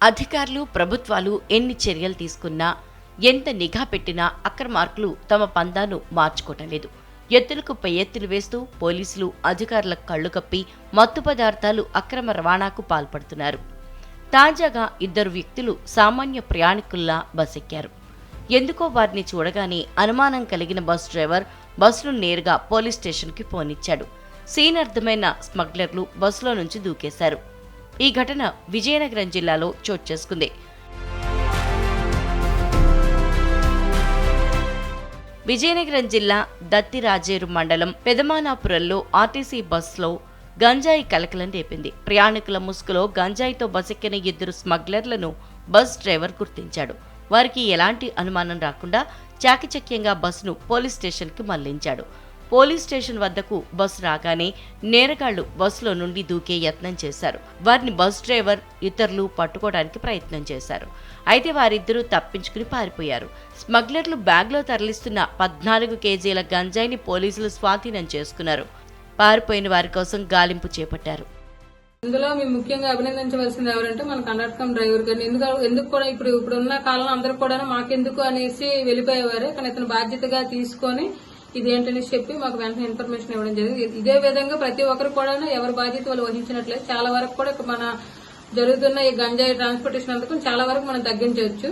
అధికారులు ప్రభుత్వాలు ఎన్ని చర్యలు తీసుకున్నా ఎంత నిఘా పెట్టినా అక్రమార్కులు తమ పందాను మార్చుకోవటం లేదు ఎత్తులకు పై ఎత్తులు వేస్తూ పోలీసులు అధికారుల కళ్ళు కప్పి మత్తు పదార్థాలు అక్రమ రవాణాకు పాల్పడుతున్నారు. తాజాగా ఇద్దరు వ్యక్తులు సామాన్య ప్రయాణికుల్లా బస్ ఎక్కారు ఎందుకో వారిని చూడగానే అనుమానం కలిగిన బస్ డ్రైవర్ బస్సును నేరుగా పోలీస్ స్టేషన్కి ఫోన్ ఇచ్చాడు. సీన్ అర్థమైన స్మగ్లర్లు బస్సులో నుంచి దూకేశారు. ఈ ఘటన విజయనగరం జిల్లాలో చోటు చేసుకుంది. విజయనగరం జిల్లా దత్తిరాజేరు మండలం పెదమానాపురంలో ఆర్టీసీ బస్సులో గంజాయి కలకలం రేపింది. ప్రయాణికుల ముసుగులో గంజాయితో బసెక్కిన ఇద్దరు స్మగ్లర్లను బస్ డ్రైవర్ గుర్తించాడు. వారికి ఎలాంటి అనుమానం రాకుండా చాకచక్యంగా బస్సును పోలీస్ స్టేషన్కి మళ్ళించాడు. పోలీస్ స్టేషన్ వద్దకు బస్సు రాగానే నేరగాళ్ళు బస్సులో నుండి దూకే యత్నం చేశారు. వారిని బస్ డ్రైవర్ ఇతరులు పట్టుకోవడానికి ప్రయత్నం చేశారు. అయితే వారిద్దరూ తప్పించుకుని పారిపోయారు. స్మగ్లర్లు బ్యాగ్లో తరలిస్తున్న పద్నాలుగు కేజీల గంజాయిని పోలీసులు స్వాధీనం చేసుకున్నారు. పారిపోయిన వారి కోసం గాలింపు చేపట్టారు. ఇందులో మేము ముఖ్యంగా అభినందించవలసింది ఎవరంటే మన కర్ణాటకం డ్రైవర్ గారిని. ఎందుకు ఎందుకు కూడా ఇప్పుడు ఇప్పుడున్న కాలంలో అందరూ కూడా మాకెందుకు అనేసి వెళ్ళిపోయేవారు. కానీ ఇతను బాధ్యతగా తీసుకొని ఇదేంటనేసి చెప్పి మాకు వెంటనే ఇన్ఫర్మేషన్ ఇవ్వడం జరిగింది. ఇదే విధంగా ప్రతి ఒక్కరు కూడా ఎవరి బాధ్యత వాళ్ళు వహించినట్లయితే చాలా వరకు కూడా మన జరుగుతున్న ఈ గంజాయి ట్రాన్స్పోర్టేషన్ అందుకు చాలా వరకు మనం తగ్గించవచ్చు.